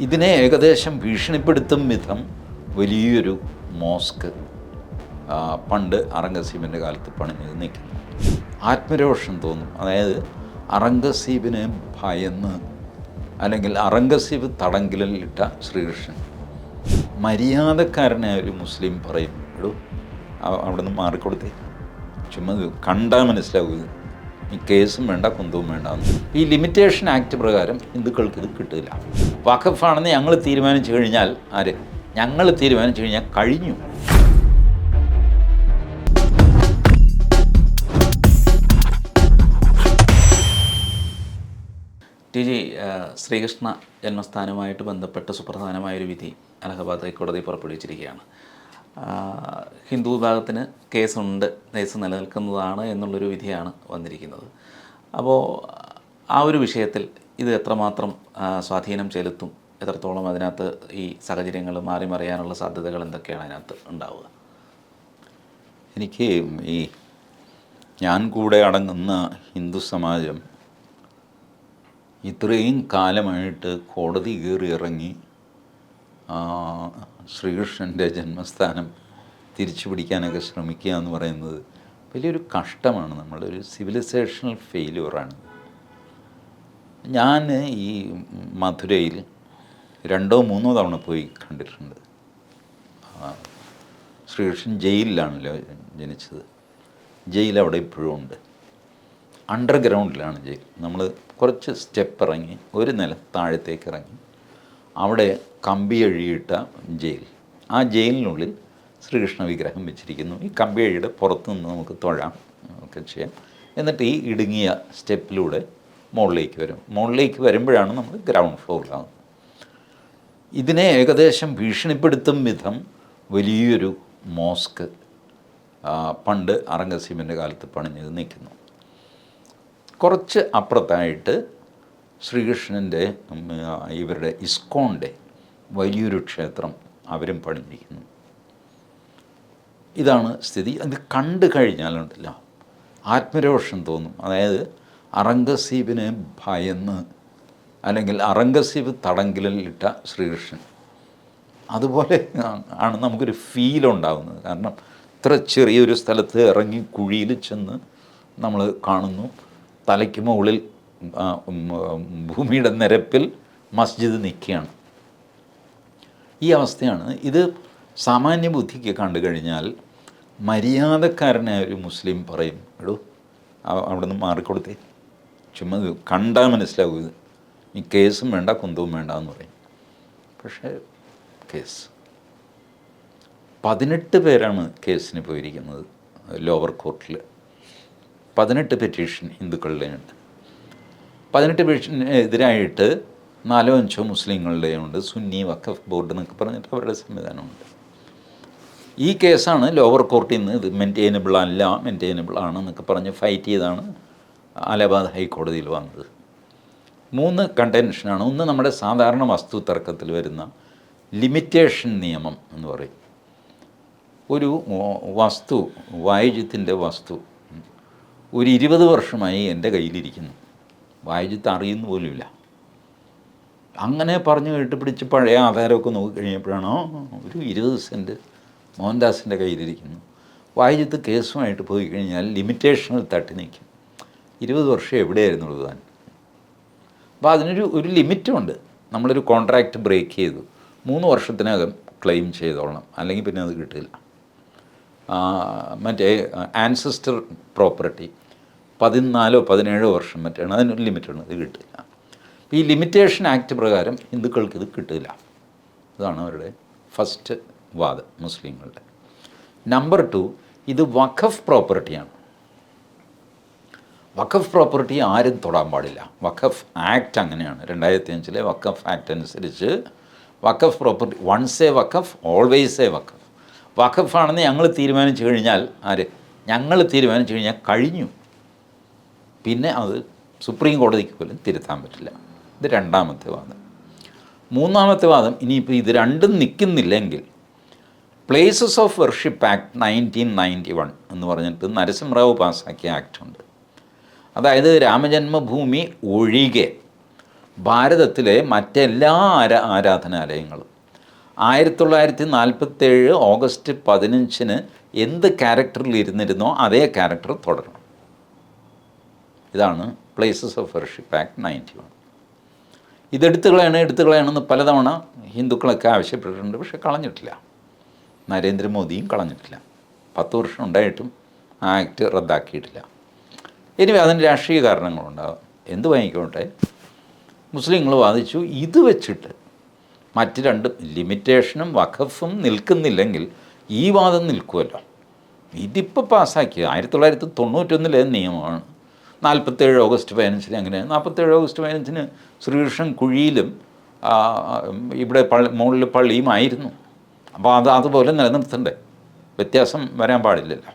ഇതിനെ ഏകദേശം ഭീഷണിപ്പെടുത്തും വിധം വലിയൊരു മോസ്ക് പണ്ട് അറംഗസീബിന്റെ കാലത്ത് പണിഞ്ഞ് നിൽക്കുന്നു. ആത്മരോഷം തോന്നും. അതായത് അറംഗസീബിനെ ഭയന്ന് അല്ലെങ്കിൽ അറംഗസീബ് തടങ്കലിലിട്ട ശ്രീകൃഷ്ണൻ. മര്യാദക്കാരനെ ഒരു മുസ്ലിം പറയും അവിടെ നിന്ന് മാറിക്കൊടുത്തേ. ചുമ്മാ കണ്ടാൽ മനസ്സിലാവും ഇത്. ഈ കേസും വേണ്ട കുന്തവും വേണ്ട. ഈ ലിമിറ്റേഷൻ ആക്ട് പ്രകാരം ഹിന്ദുക്കൾക്ക് ഇത് കിട്ടില്ല വഖഫാണെന്ന് ഞങ്ങൾ തീരുമാനിച്ചു കഴിഞ്ഞാൽ ആര്? ഞങ്ങൾ തീരുമാനിച്ചു കഴിഞ്ഞാൽ കഴിഞ്ഞു. ടി ജി ശ്രീകൃഷ്ണ ജന്മസ്ഥാനവുമായിട്ട് ബന്ധപ്പെട്ട സുപ്രധാനമായൊരു വിധി അലഹബാദ് ഹൈക്കോടതി പുറപ്പെടുവിച്ചിരിക്കുകയാണ്. ഹിന്ദു വിഭാഗത്തിന് കേസുണ്ട് കേസ് നിലനിൽക്കുന്നതാണ് എന്നുള്ളൊരു വിധിയാണ് വന്നിരിക്കുന്നത്. അപ്പോൾ ആ ഒരു വിഷയത്തിൽ ഇത് എത്രമാത്രം സ്വാധീനം ചെലുത്തും? എത്രത്തോളം അതിനകത്ത് ഈ സാഹചര്യങ്ങൾ മാറി മറിയാനുള്ള സാധ്യതകൾ എന്തൊക്കെയാണ് അതിനകത്ത് ഉണ്ടാവുക? എനിക്ക് ഈ ഞാൻ കൂടെ അടങ്ങുന്ന ഹിന്ദു സമാജം ഇത്രയും കാലമായിട്ട് കോടതി കയറി ഇറങ്ങി ശ്രീകൃഷ്ണന്റെ ജന്മസ്ഥാനം തിരിച്ചു പിടിക്കാനൊക്കെ ശ്രമിക്കുക എന്ന് പറയുന്നത് വലിയൊരു കഷ്ടമാണ്. നമ്മളൊരു സിവിലൈസേഷണൽ ഫെയിലുവറാണ് ഞാൻ ഈ മധുരയിൽ രണ്ടോ മൂന്നോ തവണ പോയി കണ്ടിട്ടുണ്ട്. ശ്രീകൃഷ്ണൻ ജയിലിലാണല്ലോ ജനിച്ചത്. ജയിൽ അവിടെ ഇപ്പോഴും ഉണ്ട്. അണ്ടർഗ്രൗണ്ടിലാണ് ജയിൽ. നമ്മൾ കുറച്ച് സ്റ്റെപ്പ് ഇറങ്ങി ഒരു നില താഴത്തേക്ക് ഇറങ്ങി അവിടെ കമ്പി എഴുതിയിട്ട ജയിൽ. ആ ജയിലിനുള്ളിൽ ശ്രീകൃഷ്ണ വിഗ്രഹം വെച്ചിരിക്കുന്നു. ഈ കമ്പി പുറത്ത് നിന്ന് നമുക്ക് തൊഴാം ഒക്കെ ചെയ്യാം. എന്നിട്ട് ഈ ഇടുങ്ങിയ സ്റ്റെപ്പിലൂടെ മുകളിലേക്ക് വരും. മുകളിലേക്ക് വരുമ്പോഴാണ് നമ്മൾ ഗ്രൗണ്ട് ഫ്ലോറിലാകുന്നത് ഇതിനെ ഏകദേശം ഭീഷണിപ്പെടുത്തും വിധം വലിയൊരു മോസ്ക് പണ്ട് അറംഗസീമിന്റെ കാലത്ത് പണിഞ്ഞത് നിൽക്കുന്നു. കുറച്ച് അപ്പുറത്തായിട്ട് ശ്രീകൃഷ്ണന്റെ ഇവരുടെ ഇസ്കോണിന്റെ വലിയൊരു ക്ഷേത്രം അവരും പണിഞ്ഞിരിക്കുന്നു ഇതാണ് സ്ഥിതി. അത് കണ്ടു കഴിഞ്ഞാലുണ്ടല്ലോ ആത്മരോഷം തോന്നും. അതായത് അറംഗസീബിനെ ഭയന്ന് അല്ലെങ്കിൽ അറംഗസീബ് തടങ്കലിലിട്ട ശ്രീകൃഷ്ണൻ. അതുപോലെ ആണ് നമുക്കൊരു ഫീൽ ഉണ്ടാകുന്നത് കാരണം ഇത്ര ചെറിയൊരു സ്ഥലത്ത് ഇറങ്ങി കുഴിയിൽ ചെന്ന് നമ്മൾ കാണുന്നു. തലയ്ക്ക് മുകളിൽ ഭൂമിയുടെ നിരപ്പിൽ മസ്ജിദ് നിൽക്കുകയാണ്. ഈ അവസ്ഥയാണ്. ഇത് സാമാന്യ ബുദ്ധിക്ക് കണ്ടു കഴിഞ്ഞാൽ മര്യാദക്കാരനായ ഒരു മുസ്ലിം പറയും എടോ അവ- അവിടെ നിന്ന് മാറിക്കൊടുത്തേ. ചുമ്മാ കണ്ടാൽ മനസ്സിലാവും ഇത്. ഈ കേസും വേണ്ട കുന്തവും വേണ്ട എന്ന് പറയും. പക്ഷേ കേസ്. പതിനെട്ട് പേരാണ് കേസിന് പോയിരിക്കുന്നത് ലോവർ കോർട്ടിൽ പതിനെട്ട് പെറ്റീഷൻ ഹിന്ദുക്കളുടെ ഉണ്ട് പതിനെട്ട് എതിരായിട്ട് നാലോ അഞ്ചോ മുസ്ലിങ്ങളുടെയുണ്ട് സുന്നി വഖഫ് ബോർഡ് എന്നൊക്കെ പറഞ്ഞിട്ട് അവരുടെ സംവിധാനമുണ്ട്. ഈ കേസാണ് ലോവർ കോർട്ടിൽ നിന്ന് ഇത് മെയിന്റെയിനബിൾ അല്ല മെയിന്റെയിനബിൾ ആണെന്നൊക്കെ പറഞ്ഞ് ഫൈറ്റ് ചെയ്താണ് അലഹബാദ് ഹൈക്കോടതിയിൽ വന്നത്. മൂന്ന് കണ്ടൻഷനാണ് ഒന്ന് നമ്മുടെ സാധാരണ വസ്തു തർക്കത്തിൽ വരുന്ന ലിമിറ്റേഷൻ നിയമം എന്ന് പറയും. ഒരു വസ്തു വായുജ്യത്തിന്റെ വസ്തു ഒരു ഇരുപത് വർഷമായി എന്റെ കയ്യിലിരിക്കുന്നു. വായുജിത്ത് അറിയുന്ന പോലുമില്ല. അങ്ങനെ പറഞ്ഞു കേട്ട് പിടിച്ച് പഴയ ആധാരമൊക്കെ നോക്കി കഴിഞ്ഞപ്പോഴാണോ ഒരു ഇരുപത് സെന്റ് മോഹൻദാസിന്റെ കയ്യിലിരിക്കുന്നു. വായുജിത്ത് കേസുമായിട്ട് പോയി കഴിഞ്ഞാൽ ലിമിറ്റേഷനിൽ തട്ടി നിൽക്കും. ഇരുപത് വർഷം എവിടെയായിരുന്നു താൻ? അപ്പോൾ അതിനൊരു ഒരു ലിമിറ്റുണ്ട് നമ്മളൊരു കോൺട്രാക്റ്റ് ബ്രേക്ക് ചെയ്തു. മൂന്ന് വർഷത്തിനകം ക്ലെയിം ചെയ്തോളണം. അല്ലെങ്കിൽ പിന്നെ അത് കിട്ടില്ല. മറ്റേ ആൻസിസ്റ്റർ പ്രോപ്പർട്ടി. പതിനാലോ പതിനേഴോ വർഷം മറ്റാണ്. അതിനൊരു ലിമിറ്റാണ് ഇത് കിട്ടില്ല ഈ ലിമിറ്റേഷൻ ആക്ട് പ്രകാരം ഹിന്ദുക്കൾക്ക് ഇത് കിട്ടില്ല. അതാണ് അവരുടെ ഫസ്റ്റ് വാദം മുസ്ലിങ്ങളുടെ. നമ്പർ ടു ഇത് വഖഫ് പ്രോപ്പർട്ടിയാണ് വഖഫ് പ്രോപ്പർട്ടി ആരും തൊടാൻ പാടില്ല. വഖഫ് ആക്ട് അങ്ങനെയാണ്. രണ്ടായിരത്തി അഞ്ചിലെ വഖഫ് ആക്ട് അനുസരിച്ച് waqf property once a waqf always a waqf. വഖഫാണെന്ന് ഞങ്ങൾ തീരുമാനിച്ചു കഴിഞ്ഞാൽ ആര്? ഞങ്ങൾ തീരുമാനിച്ചു കഴിഞ്ഞാൽ കഴിഞ്ഞു. പിന്നെ അത് സുപ്രീം കോടതിക്ക് പോലും തിരുത്താൻ പറ്റില്ല. ഇത് രണ്ടാമത്തെ വാദം. മൂന്നാമത്തെ വാദം ഇനിയിപ്പോൾ ഇത് രണ്ടും നിൽക്കുന്നില്ലെങ്കിൽ places of worship act nineteen ninety one എന്ന് പറഞ്ഞിട്ട് നരസിംഹറാവു പാസ്സാക്കിയ ആക്ട് ഉണ്ട്. അതായത് രാമജന്മഭൂമി ഒഴികെ ഭാരതത്തിലെ മറ്റെല്ലാ ആരാ ആരാധനാലയങ്ങളും ആയിരത്തി തൊള്ളായിരത്തി നാൽപ്പത്തേഴ് ഓഗസ്റ്റ് പതിനഞ്ചിന് എന്ത് ക്യാരക്ടറിൽ ഇരുന്നിരുന്നോ അതേ ക്യാരക്ടർ തുടരണം. ഇതാണ് places of worship act ninety one ഇതെടുത്ത് കളയണം എടുത്ത് കളയണമെന്ന് പലതവണ ഹിന്ദുക്കളൊക്കെ ആവശ്യപ്പെട്ടിട്ടുണ്ട് പക്ഷെ കളഞ്ഞിട്ടില്ല. നരേന്ദ്രമോദിയും കളഞ്ഞിട്ടില്ല. പത്ത് വർഷം ഉണ്ടായിട്ടും ആ ആക്ട് റദ്ദാക്കിയിട്ടില്ല. ഇനി അതിന് രാഷ്ട്രീയ കാരണങ്ങളുണ്ടാകും എന്ത് വാങ്ങിക്കോട്ടെ? മുസ്ലിങ്ങൾ വാദിച്ചു ഇത് വെച്ചിട്ട് മറ്റ് രണ്ട് ലിമിറ്റേഷനും വഖഫും നിൽക്കുന്നില്ലെങ്കിൽ ഈ വാദം നിൽക്കുമല്ലോ ഇതിപ്പോൾ പാസ്സാക്കി ആയിരത്തി തൊള്ളായിരത്തി തൊണ്ണൂറ്റൊന്നിലെ നിയമമാണ്. നാൽപ്പത്തേഴ് ഓഗസ്റ്റ് പതിനഞ്ചിന് അങ്ങനെ. നാൽപ്പത്തേഴ് ഓഗസ്റ്റ് പതിനഞ്ചിന് ശ്രീകൃഷ്ണൻ കുഴിയിലും ഇവിടെ പള്ളി മുകളിൽ പള്ളിയുമായിരുന്നു. അപ്പോൾ അത് അതുപോലെ നിലനിർത്തണ്ടേ. വ്യത്യാസം വരാൻ പാടില്ലല്ലോ.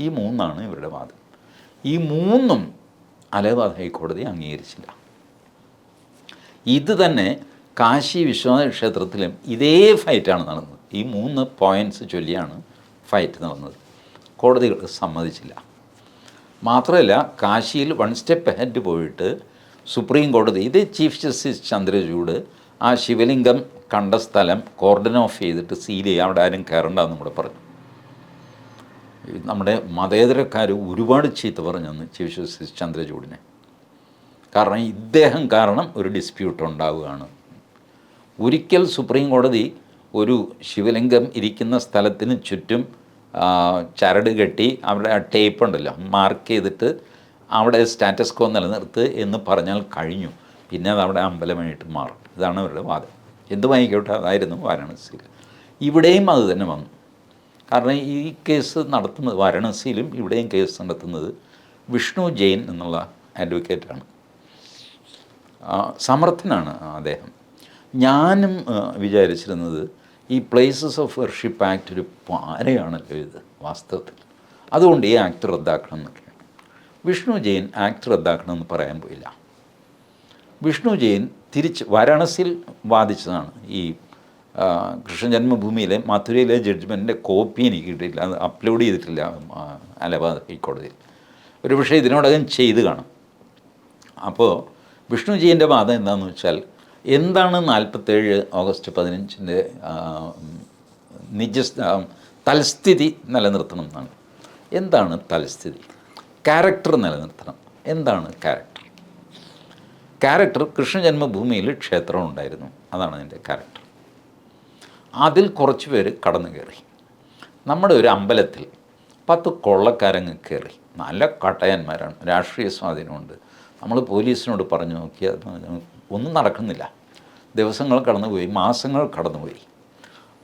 ഈ മൂന്നാണ് ഇവരുടെ വാദം. ഈ മൂന്നും അലഹബാദ് ഹൈക്കോടതി അംഗീകരിച്ചില്ല. ഇത് തന്നെ കാശി വിശ്വനാഥ ക്ഷേത്രത്തിലും ഇതേ ഫൈറ്റാണ് നടന്നത്. ഈ മൂന്ന് പോയിന്റ്സ് ചൊല്ലിയാണ് ഫൈറ്റ് നടന്നത്. കോടതികൾ സമ്മതിച്ചില്ല. മാത്രമല്ല കാശിയിൽ വൺ സ്റ്റെപ്പ് ഹെഡ് പോയിട്ട് സുപ്രീം കോടതി ഇത് ചീഫ് ജസ്റ്റിസ് ചന്ദ്രചൂഡ് ആ ശിവലിംഗം കണ്ട സ്ഥലം കോർഡൻ ഓഫ് ചെയ്തിട്ട് സീൽ ചെയ്യുക അവിടെ ആരും കയറണ്ടെന്നും കൂടെ പറഞ്ഞു. നമ്മുടെ മതേതരക്കാർ ഒരുപാട് ചീത്ത പറഞ്ഞെന്ന് ചീഫ് ജസ്റ്റിസ് ചന്ദ്രചൂഡിനെ. കാരണം ഇദ്ദേഹം കാരണം ഒരു ഡിസ്പ്യൂട്ട് ഉണ്ടാവുകയാണ്. ഒരിക്കൽ സുപ്രീം കോടതി ഒരു ശിവലിംഗം ഇരിക്കുന്ന സ്ഥലത്തിന് ചുറ്റും ചരട് കെട്ടി അവിടെ ടേപ്പ് ഉണ്ടല്ലോ മാർക്ക് ചെയ്തിട്ട് അവിടെ സ്റ്റാറ്റസ് കോ നിലനിർത്ത് എന്ന് പറഞ്ഞാൽ കഴിഞ്ഞു. പിന്നെ അത് അവിടെ അമ്പലമായിട്ട് മാറും. ഇതാണ് അവരുടെ വാദം. എന്ത് വാങ്ങിക്കോട്ടെ? അതായിരുന്നു വാരാണസിയിൽ. ഇവിടെയും അത് തന്നെ വന്നു. കാരണം ഈ കേസ് നടത്തുന്നത് വാരാണസിയിലും ഇവിടെയും കേസ് നടത്തുന്നത് വിഷ്ണു ജെയിൻ എന്നുള്ള അഡ്വക്കേറ്റാണ് സമർത്ഥനാണ് അദ്ദേഹം. ഞാനും വിചാരിച്ചിരുന്നത് ഈ പ്ലേസസ് ഓഫ് വർഷിപ്പ് ആക്ട് ഒരു പാരയാണല്ലോ ഇത് വാസ്തവത്തിൽ. അതുകൊണ്ട് ഈ ആക്ട് റദ്ദാക്കണം എന്നൊക്കെയാണ് വിഷ്ണു ജെയിൻ ആക്ട് റദ്ദാക്കണം എന്ന് പറയാൻ പോയില്ല. വിഷ്ണു ജെയിൻ തിരിച്ച് വാരാണസിയിൽ വാദിച്ചതാണ്. ഈ കൃഷ്ണ ജന്മഭൂമിയിലെ മധുരയിലെ ജഡ്ജ്മെന്റിന്റെ കോപ്പി എനിക്ക് കിട്ടിയില്ല അത് അപ്ലോഡ് ചെയ്തിട്ടില്ല അലഹബാദ് ഹൈക്കോടതിയിൽ ഒരു പക്ഷേ ഇതിനോടകം ചെയ്ത് കാണും. അപ്പോൾ വിഷ്ണു ജിയുടെ വാദം എന്താണെന്ന് വെച്ചാൽ എന്താണ് നാൽപ്പത്തേഴ് ഓഗസ്റ്റ് പതിനഞ്ചിന്റെ നിജ തൽസ്ഥിതി നിലനിർത്തണം എന്നാണ്. എന്താണ് തൽസ്ഥിതി? ക്യാരക്ടർ നിലനിർത്തണം. എന്താണ് ക്യാരക്ടർ? ക്യാരക്ടർ കൃഷ്ണജന്മഭൂമിയിൽ ക്ഷേത്രം ഉണ്ടായിരുന്നു. അതാണ് അതിന്റെ ക്യാരക്ടർ. അതിൽ കുറച്ച് പേര് കടന്നു കയറി. നമ്മുടെ ഒരു അമ്പലത്തിൽ പത്ത് കൊള്ളക്കാരങ്ങ് കയറി. നല്ല കട്ടയന്മാരാണ്. രാഷ്ട്രീയ സ്വാധീനമുണ്ട്. നമ്മൾ പോലീസിനോട് പറഞ്ഞു നോക്കിയാൽ ഒന്നും നടക്കുന്നില്ല. ദിവസങ്ങൾ കടന്നുപോയി മാസങ്ങൾ കടന്നുപോയി.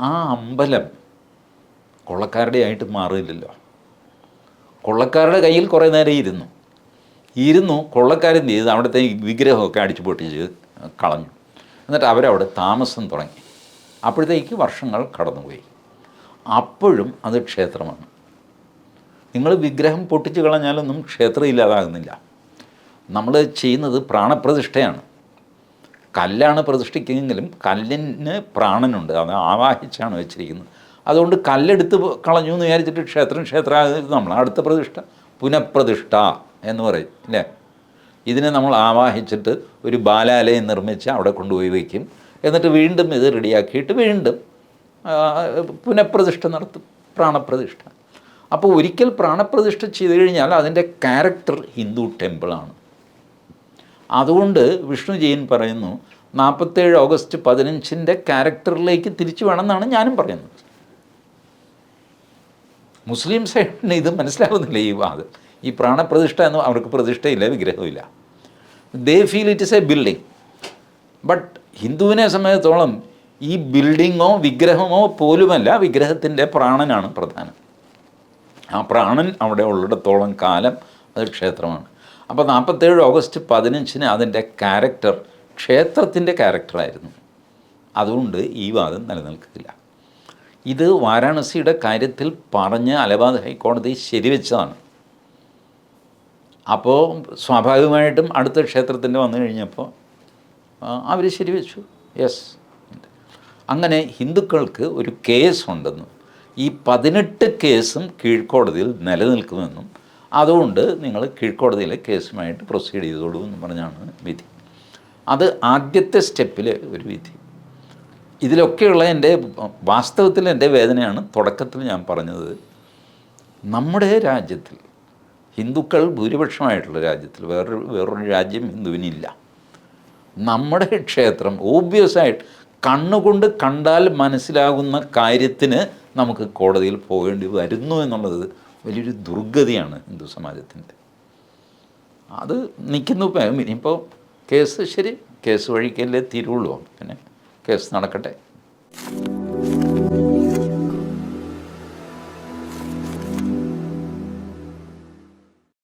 ആ അമ്പലം കൊള്ളക്കാരുടെ ആയിട്ട് മാറിയില്ലല്ലോ. കൊള്ളക്കാരുടെ കയ്യിൽ കുറേ നേരം ഇരുന്നു. ഇരുന്നു കൊള്ളക്കാരെന്ത് ചെയ്ത്? അവിടുത്തെ വിഗ്രഹമൊക്കെ അടിച്ചു പൊട്ടിച്ച് കളഞ്ഞു. എന്നിട്ട് അവരവിടെ താമസം തുടങ്ങി. അപ്പോഴത്തേക്ക് വർഷങ്ങൾ കടന്നുപോയി. അപ്പോഴും അത് ക്ഷേത്രമാണ്. നിങ്ങൾ വിഗ്രഹം പൊട്ടിച്ച് കളഞ്ഞാലൊന്നും ക്ഷേത്രം ഇല്ലാതാകുന്നില്ല. നമ്മൾ ചെയ്യുന്നത് പ്രാണപ്രതിഷ്ഠയാണ്. കല്ലാണ് പ്രതിഷ്ഠിക്കുന്നതെങ്കിലും കല്ലിന് പ്രാണനുണ്ട്. അത് ആവാഹിച്ചാണ് വെച്ചിരിക്കുന്നത്. അതുകൊണ്ട് കല്ലെടുത്ത് കളഞ്ഞു എന്ന് വിചാരിച്ചിട്ട് ക്ഷേത്രം ക്ഷേത്രമാകുന്നത് നമ്മൾ. അടുത്ത പ്രതിഷ്ഠ പുനഃപ്രതിഷ്ഠ എന്ന് പറയും. അല്ലേ ഇതിനെ നമ്മൾ ആവാഹിച്ചിട്ട് ഒരു ബാലാലയം നിർമ്മിച്ച് അവിടെ കൊണ്ടുപോയി വയ്ക്കും. എന്നിട്ട് വീണ്ടും ഇത് റെഡിയാക്കിയിട്ട് വീണ്ടും പുനഃപ്രതിഷ്ഠ നടത്തും. പ്രാണപ്രതിഷ്ഠ. അപ്പോൾ ഒരിക്കൽ പ്രാണപ്രതിഷ്ഠ ചെയ്തു കഴിഞ്ഞാൽ അതിന്റെ ക്യാരക്ടർ ഹിന്ദു ടെമ്പിളാണ്. അതുകൊണ്ട് വിഷ്ണു പറയുന്നു നാൽപ്പത്തേഴ് ഓഗസ്റ്റ് പതിനഞ്ചിന്റെ ക്യാരക്ടറിലേക്ക് തിരിച്ചു വേണമെന്നാണ് ഞാനും പറയുന്നത്. മുസ്ലിം സൈഡിന് ഇത് മനസ്സിലാവുന്നില്ല ഈ വാദം. ഈ പ്രാണപ്രതിഷ്ഠ എന്ന് അവർക്ക് പ്രതിഷ്ഠയില്ല വിഗ്രഹമില്ല they feel it is a building. But ഹിന്ദുവിനെ സംബന്ധിച്ചിടത്തോളം ഈ ബിൽഡിങ്ങോ വിഗ്രഹമോ പോലുമല്ല വിഗ്രഹത്തിന്റെ പ്രാണനാണ് പ്രധാനം. ആ പ്രാണൻ അവിടെ ഉള്ളിടത്തോളം കാലം അത് ക്ഷേത്രമാണ്. അപ്പോൾ നാൽപ്പത്തേഴ് ഓഗസ്റ്റ് പതിനഞ്ചിന് അതിന്റെ ക്യാരക്ടർ ക്ഷേത്രത്തിന്റെ ക്യാരക്ടറായിരുന്നു അതുകൊണ്ട് ഈ വാദം നിലനിൽക്കില്ല ഇത് വാരാണസിയുടെ കാര്യത്തിൽ പറഞ്ഞ് അലഹബാദ് ഹൈക്കോടതി ശരിവെച്ചതാണ്. അപ്പോൾ സ്വാഭാവികമായിട്ടും അടുത്ത ക്ഷേത്രത്തിന്റെ വന്നു കഴിഞ്ഞപ്പോൾ അവർ ശരിവെച്ചു. യെസ് അങ്ങനെ ഹിന്ദുക്കൾക്ക് ഒരു കേസ് ഉണ്ടെന്നും ഈ പതിനെട്ട് കേസും കീഴ്ക്കോടതിയിൽ നിലനിൽക്കുമെന്നും അതുകൊണ്ട് നിങ്ങൾ കീഴ്ക്കോടതിയിൽ കേസുമായിട്ട് പ്രൊസീഡ് ചെയ്തോളൂ എന്ന് പറഞ്ഞാണ് വിധി. അത് ആദ്യത്തെ സ്റ്റെപ്പിൽ ഒരു വിധി. ഇതിലൊക്കെയുള്ള എന്റെ വാസ്തവത്തിൽ എന്റെ വേദനയാണ് തുടക്കത്തിൽ ഞാൻ പറഞ്ഞത്. നമ്മുടെ രാജ്യത്തിൽ ഹിന്ദുക്കൾ ഭൂരിപക്ഷമായിട്ടുള്ള രാജ്യത്തിൽ വേറൊരു വേറൊരു രാജ്യം ഹിന്ദുവിനില്ല. നമ്മുടെ ക്ഷേത്രം ഓബ്വിയസായിട്ട് കണ്ണുകൊണ്ട് കണ്ടാൽ മനസ്സിലാകുന്ന കാര്യത്തിന് നമുക്ക് കോടതിയിൽ പോകേണ്ടി വരുന്നു എന്നുള്ളത് വലിയൊരു ദുർഗതിയാണ് ഹിന്ദു സമാജത്തിന്റെ. അത് നിൽക്കുന്നു ഇനിയിപ്പോൾ കേസ് ശരി കേസ് വഴിക്കല്ലേ തീരുള്ളൂ. പിന്നെ കേസ് നടക്കട്ടെ.